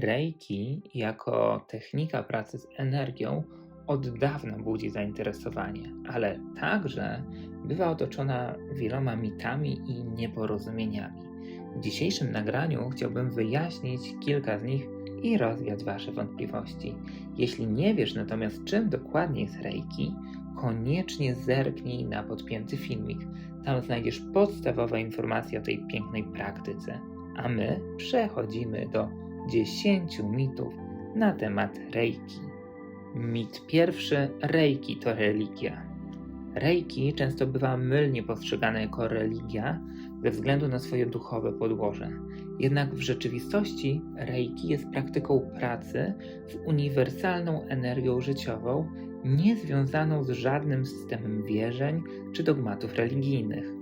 Reiki jako technika pracy z energią od dawna budzi zainteresowanie, ale także bywa otoczona wieloma mitami i nieporozumieniami. W dzisiejszym nagraniu chciałbym wyjaśnić kilka z nich i rozwiać Wasze wątpliwości. Jeśli nie wiesz natomiast, czym dokładnie jest Reiki, koniecznie zerknij na podpięty filmik. Tam znajdziesz podstawowe informacje o tej pięknej praktyce. A my przechodzimy do 10 mitów na temat Reiki. Mit pierwszy: Reiki to religia. Reiki często bywa mylnie postrzegane jako religia ze względu na swoje duchowe podłoże. Jednak w rzeczywistości Reiki jest praktyką pracy z uniwersalną energią życiową, niezwiązaną z żadnym systemem wierzeń czy dogmatów religijnych.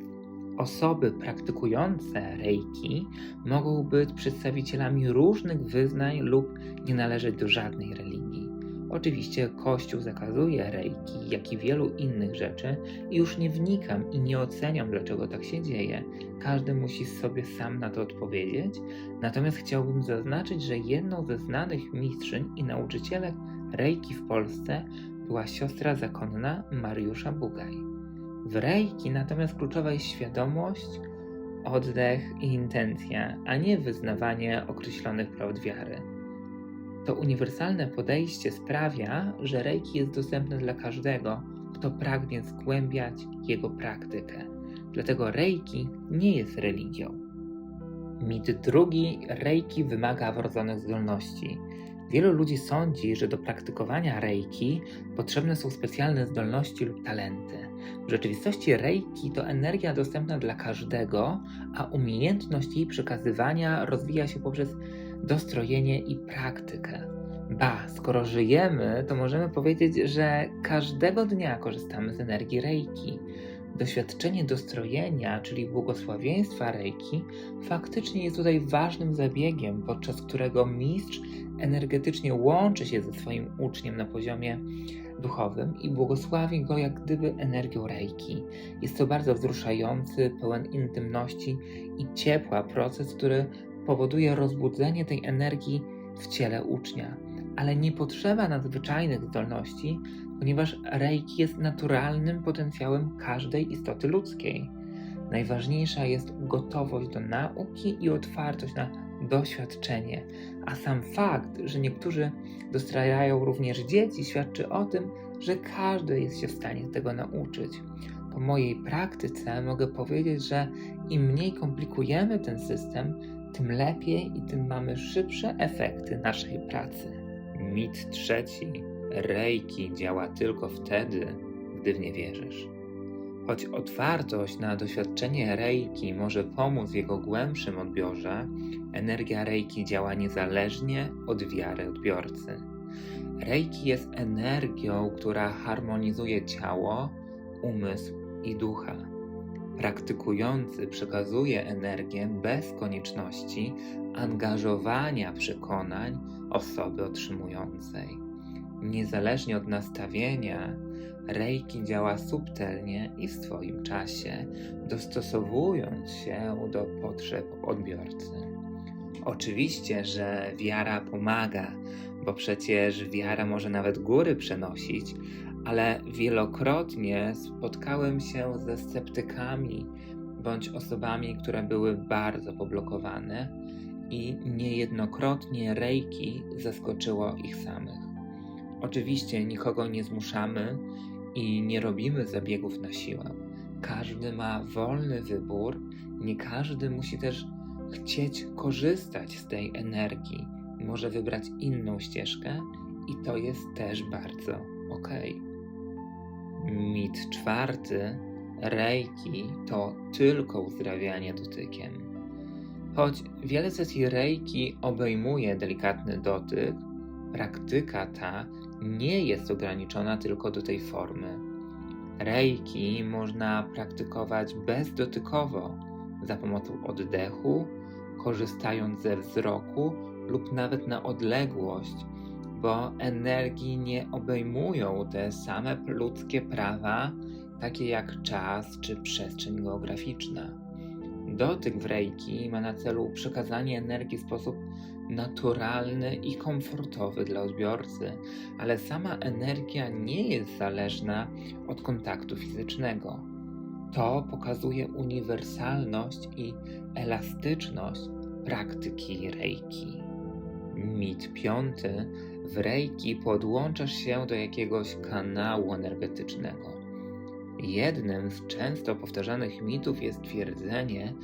Osoby praktykujące Reiki mogą być przedstawicielami różnych wyznań lub nie należeć do żadnej religii. Oczywiście Kościół zakazuje Reiki, jak i wielu innych rzeczy i już nie wnikam i nie oceniam, dlaczego tak się dzieje. Każdy musi sobie sam na to odpowiedzieć. Natomiast chciałbym zaznaczyć, że jedną ze znanych mistrzyń i nauczycielek Reiki w Polsce była siostra zakonna Mariusza Bugaj. W Reiki natomiast kluczowa jest świadomość, oddech i intencja, a nie wyznawanie określonych prawd wiary. To uniwersalne podejście sprawia, że Reiki jest dostępne dla każdego, kto pragnie zgłębiać jego praktykę. Dlatego Reiki nie jest religią. Mit drugi: Reiki wymaga wrodzonych zdolności. Wielu ludzi sądzi, że do praktykowania Reiki potrzebne są specjalne zdolności lub talenty. W rzeczywistości Reiki to energia dostępna dla każdego, a umiejętność jej przekazywania rozwija się poprzez dostrojenie i praktykę. Ba, skoro żyjemy, to możemy powiedzieć, że każdego dnia korzystamy z energii Reiki. Doświadczenie dostrojenia, czyli błogosławieństwa Reiki, faktycznie jest tutaj ważnym zabiegiem, podczas którego mistrz energetycznie łączy się ze swoim uczniem na poziomie duchowym i błogosławi go jak gdyby energią Reiki. Jest to bardzo wzruszający, pełen intymności i ciepła proces, który powoduje rozbudzenie tej energii w ciele ucznia. Ale nie potrzeba nadzwyczajnych zdolności, ponieważ Reiki jest naturalnym potencjałem każdej istoty ludzkiej. Najważniejsza jest gotowość do nauki i otwartość na doświadczenie, a sam fakt, że niektórzy dostrajają również dzieci, świadczy o tym, że każdy jest się w stanie tego nauczyć. Po mojej praktyce mogę powiedzieć, że im mniej komplikujemy ten system, tym lepiej i tym mamy szybsze efekty naszej pracy. Mit trzeci. Reiki działa tylko wtedy, gdy w nie wierzysz. Choć otwartość na doświadczenie Reiki może pomóc w jego głębszym odbiorze, energia Reiki działa niezależnie od wiary odbiorcy. Reiki jest energią, która harmonizuje ciało, umysł i ducha. Praktykujący przekazuje energię bez konieczności angażowania przekonań osoby otrzymującej. Niezależnie od nastawienia, Reiki działa subtelnie i w swoim czasie, dostosowując się do potrzeb odbiorcy. Oczywiście, że wiara pomaga, bo przecież wiara może nawet góry przenosić, ale wielokrotnie spotkałem się ze sceptykami bądź osobami, które były bardzo poblokowane i niejednokrotnie Reiki zaskoczyło ich samych. Oczywiście nikogo nie zmuszamy i nie robimy zabiegów na siłę. Każdy ma wolny wybór, nie każdy musi też chcieć korzystać z tej energii. Może wybrać inną ścieżkę i to jest też bardzo ok. Mit czwarty. Reiki to tylko uzdrawianie dotykiem. Choć wiele sesji Reiki obejmuje delikatny dotyk, praktyka ta nie jest ograniczona tylko do tej formy. Reiki można praktykować bezdotykowo, za pomocą oddechu, korzystając ze wzroku lub nawet na odległość, bo energii nie obejmują te same ludzkie prawa, takie jak czas czy przestrzeń geograficzna. Dotyk w Reiki ma na celu przekazanie energii w sposób naturalny i komfortowy dla odbiorcy, ale sama energia nie jest zależna od kontaktu fizycznego. To pokazuje uniwersalność i elastyczność praktyki reiki. Mit piąty. W reiki podłączasz się do jakiegoś kanału energetycznego. Jednym z często powtarzanych mitów jest twierdzenie,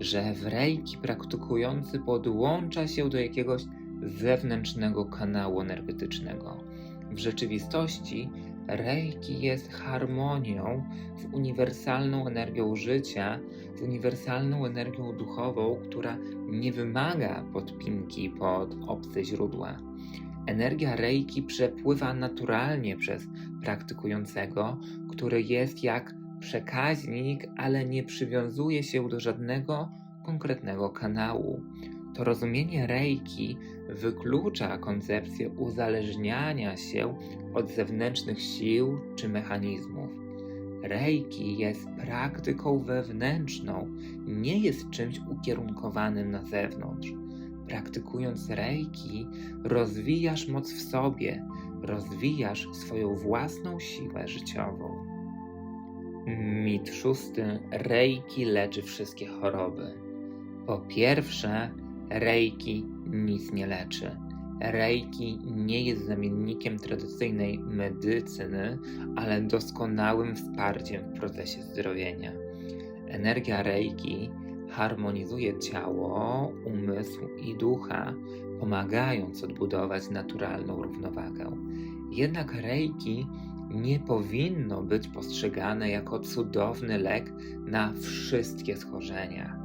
że w reiki praktykujący podłącza się do jakiegoś zewnętrznego kanału energetycznego. W rzeczywistości reiki jest harmonią z uniwersalną energią życia, z uniwersalną energią duchową, która nie wymaga podpinki pod obce źródła. Energia reiki przepływa naturalnie przez praktykującego, który jest jak przekaźnik, ale nie przywiązuje się do żadnego konkretnego kanału. To rozumienie reiki wyklucza koncepcję uzależniania się od zewnętrznych sił czy mechanizmów. Reiki jest praktyką wewnętrzną, nie jest czymś ukierunkowanym na zewnątrz. Praktykując reiki, rozwijasz moc w sobie, rozwijasz swoją własną siłę życiową. Mit szósty: Reiki leczy wszystkie choroby. Po pierwsze, Reiki nic nie leczy. Reiki nie jest zamiennikiem tradycyjnej medycyny, ale doskonałym wsparciem w procesie zdrowienia. Energia Reiki harmonizuje ciało, umysł i ducha, pomagając odbudować naturalną równowagę. Jednak Reiki nie powinno być postrzegane jako cudowny lek na wszystkie schorzenia.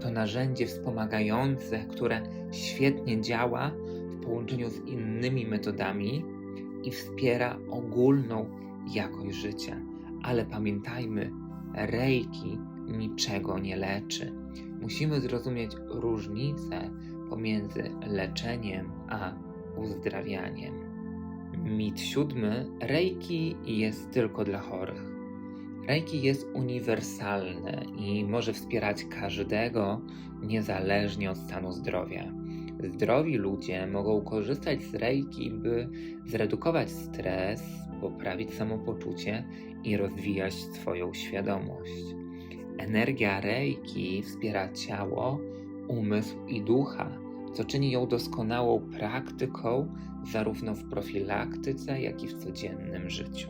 To narzędzie wspomagające, które świetnie działa w połączeniu z innymi metodami i wspiera ogólną jakość życia. Ale pamiętajmy, Reiki niczego nie leczy. Musimy zrozumieć różnicę pomiędzy leczeniem a uzdrawianiem. Mit siódmy: Reiki jest tylko dla chorych. Reiki jest uniwersalne i może wspierać każdego niezależnie od stanu zdrowia. Zdrowi ludzie mogą korzystać z Reiki, by zredukować stres, poprawić samopoczucie i rozwijać swoją świadomość. Energia Reiki wspiera ciało, umysł i ducha, co czyni ją doskonałą praktyką zarówno w profilaktyce, jak i w codziennym życiu.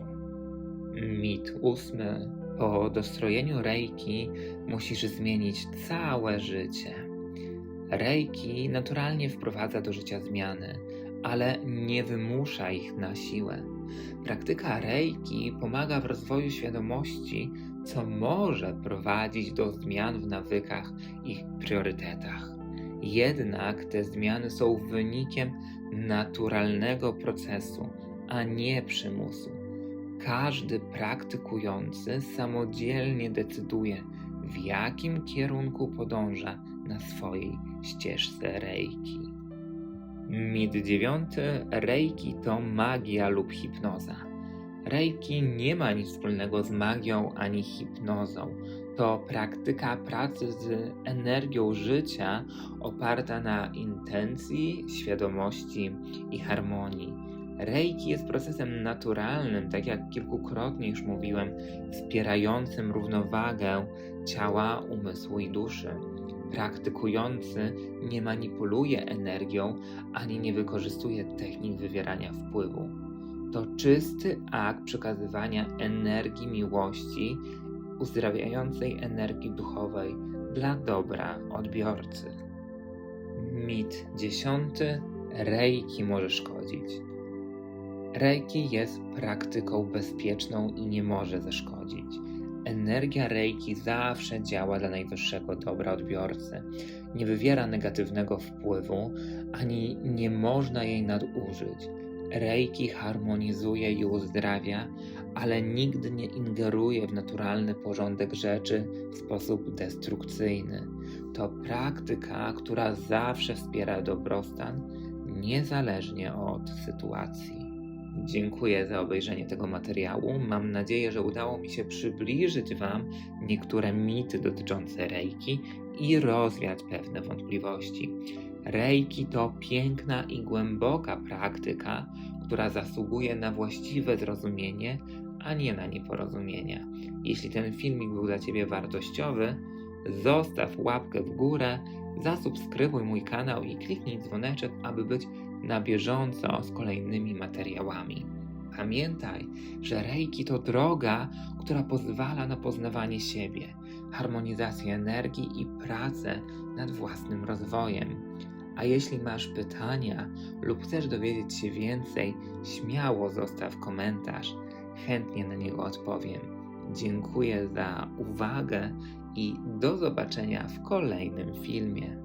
Mit ósmy. Po dostrojeniu Reiki musisz zmienić całe życie. Reiki naturalnie wprowadza do życia zmiany, ale nie wymusza ich na siłę. Praktyka Reiki pomaga w rozwoju świadomości, co może prowadzić do zmian w nawykach i priorytetach. Jednak te zmiany są wynikiem naturalnego procesu, a nie przymusu. Każdy praktykujący samodzielnie decyduje, w jakim kierunku podąża na swojej ścieżce reiki. Mit dziewiąty. Reiki to magia lub hipnoza. Reiki nie ma nic wspólnego z magią ani hipnozą. To praktyka pracy z energią życia oparta na intencji, świadomości i harmonii. Reiki jest procesem naturalnym, tak jak kilkukrotnie już mówiłem, wspierającym równowagę ciała, umysłu i duszy. Praktykujący nie manipuluje energią ani nie wykorzystuje technik wywierania wpływu. To czysty akt przekazywania energii miłości, uzdrawiającej energii duchowej dla dobra odbiorcy. Mit dziesiąty. Reiki może szkodzić. Reiki jest praktyką bezpieczną i nie może zaszkodzić. Energia Reiki zawsze działa dla najwyższego dobra odbiorcy. Nie wywiera negatywnego wpływu, ani nie można jej nadużyć. Reiki harmonizuje i uzdrawia, ale nigdy nie ingeruje w naturalny porządek rzeczy w sposób destrukcyjny. To praktyka, która zawsze wspiera dobrostan, niezależnie od sytuacji. Dziękuję za obejrzenie tego materiału. Mam nadzieję, że udało mi się przybliżyć Wam niektóre mity dotyczące reiki i rozwiać pewne wątpliwości. Reiki to piękna i głęboka praktyka, która zasługuje na właściwe zrozumienie, a nie na nieporozumienia. Jeśli ten filmik był dla Ciebie wartościowy, zostaw łapkę w górę, zasubskrybuj mój kanał i kliknij dzwoneczek, aby być na bieżąco z kolejnymi materiałami. Pamiętaj, że Reiki to droga, która pozwala na poznawanie siebie, harmonizację energii i pracę nad własnym rozwojem. A jeśli masz pytania lub chcesz dowiedzieć się więcej, śmiało zostaw komentarz. Chętnie na niego odpowiem. Dziękuję za uwagę i do zobaczenia w kolejnym filmie.